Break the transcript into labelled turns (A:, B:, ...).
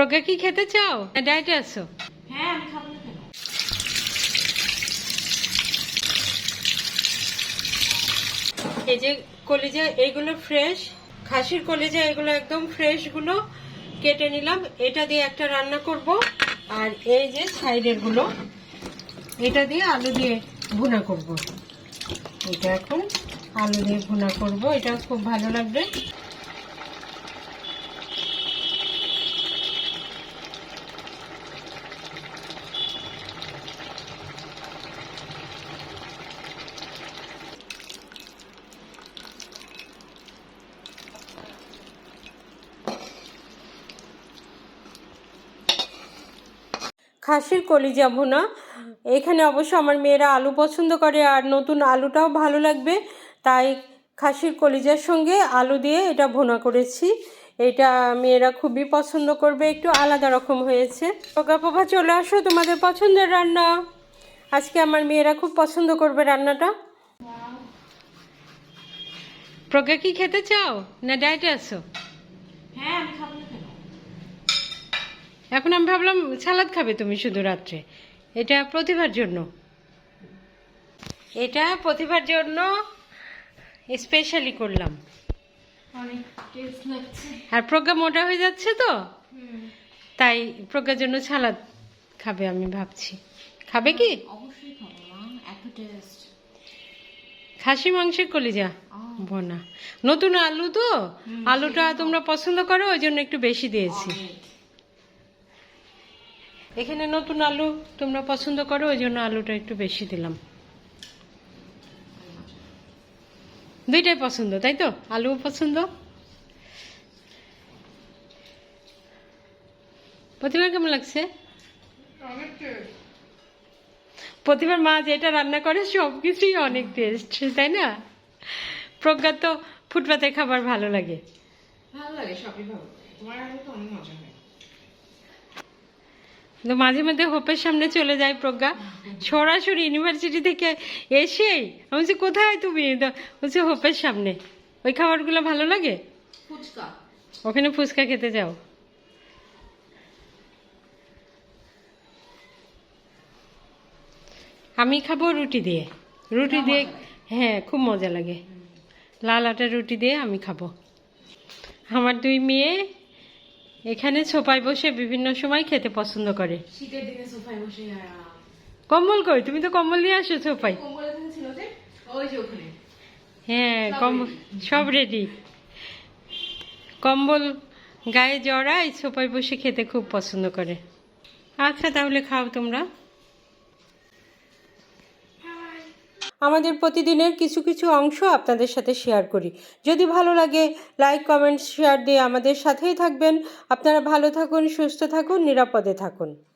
A: প্রজ্ঞা কি খেতে চাও? না ডায়েটে আছো।
B: হ্যাঁ আমি খাব
A: এই যে কলিজা এইগুলো ফ্রেশ খাসির কলিজা এগুলো একদম ফ্রেশগুলো কেটে নিলাম। এটা দিয়ে একটা রান্না করব। আর এই যে সাইডেরগুলো এটা দিয়ে আলু দিয়ে ভুনা করব। এটা এখন আলু দিয়ে ভুনা করব। এটা খুব ভালো লাগবে। খাসির কলিজা ভুনা এখানে অবশ্য আমার মেয়েরা আলু পছন্দ করে আর নতুন আলুটাও ভালো লাগবে। তাই খাসির কলিজার সঙ্গে আলু দিয়ে এটা ভুনা করেছি। এটা মেয়েরা খুবই পছন্দ করবে, একটু আলাদা রকম হয়েছে। পোকা পোকা চলে আসো, তোমাদের পছন্দের রান্না। আজকে আমার মেয়েরা খুব পছন্দ করবে রান্নাটা। প্রজ্ঞা কি খেতে চাও না ডায়েটে আছো
B: হ্যাঁ আমি খাব না কেন
A: এখন আমি ভাবলাম সালাদ খাবে তুমি শুধু রাত্রে। এটা প্রতিভার জন্য। এটা প্রতিভার জন্য স্পেশালি করলাম। আর প্রজ্ঞা মোটা হয়ে যাচ্ছে তো? তাই প্রজ্ঞার জন্য সালাদ খাবে আমি ভাবছি। খাবে কি? খাসি মাংসের কলিজা? বোনা। নতুন আলু তো? আলুটা তোমরা পছন্দ করো ওই জন্য একটু বেশি দিয়েছি। এখানে নতুন আলু তোমরা পছন্দ করো, ওই জন্য আলুটা একটু বেশি দিলাম। দুইটাই পছন্দ, তাই তো? আলুও পছন্দ? প্রতিবার কেমন লাগছে? প্রতিবার মা যেটা রান্না করে সব কিছুই অনেক টেস্ট তাই না? প্রজ্ঞার তো ফুটপাতের খাবার ভালো লাগে।
B: ভালো লাগে, সবই ভালো তোমার তো অনেক মজা হয়।
A: তো মাঝে মধ্যে হোপের সামনে চলে যায় প্রজ্ঞা। সরাসরি ইউনিভার্সিটি থেকে এসেই আমি বলছি কোথায় তুমি? বলছি হোপের সামনে। ওই খাবারগুলো ভালো লাগে?
B: ফুচকা।
A: ওখানে ফুচকা খেতে যাও। আমি খাব রুটি দিয়ে। রুটি দিয়ে হ্যাঁ খুব মজা লাগে। লাল আটার রুটি দিয়ে আমি খাব। আমার দুই মেয়ে এখানে সোফায় বসে বিভিন্ন সময় খেতে পছন্দ করে।
B: শীতের দিনে সোফায় বসে
A: কম্বল কই? তুমি তো কম্বল নিয়ে আসো সোফায়।
B: ওখানে।
A: হ্যাঁ কম্বল সব রেডি কম্বল গায়ে জড়ায় সোফায় বসে খেতে খুব পছন্দ করে। আচ্ছা তাহলে খাও তোমরা। আমাদের প্রতিদিনের কিছু কিছু অংশ আপনাদের সাথে শেয়ার করি। যদি ভালো লাগে লাইক কমেন্ট শেয়ার দিয়ে আমাদের সাথেই থাকবেন। আপনারা ভালো থাকুন, সুস্থ থাকুন, নিরাপদে থাকুন।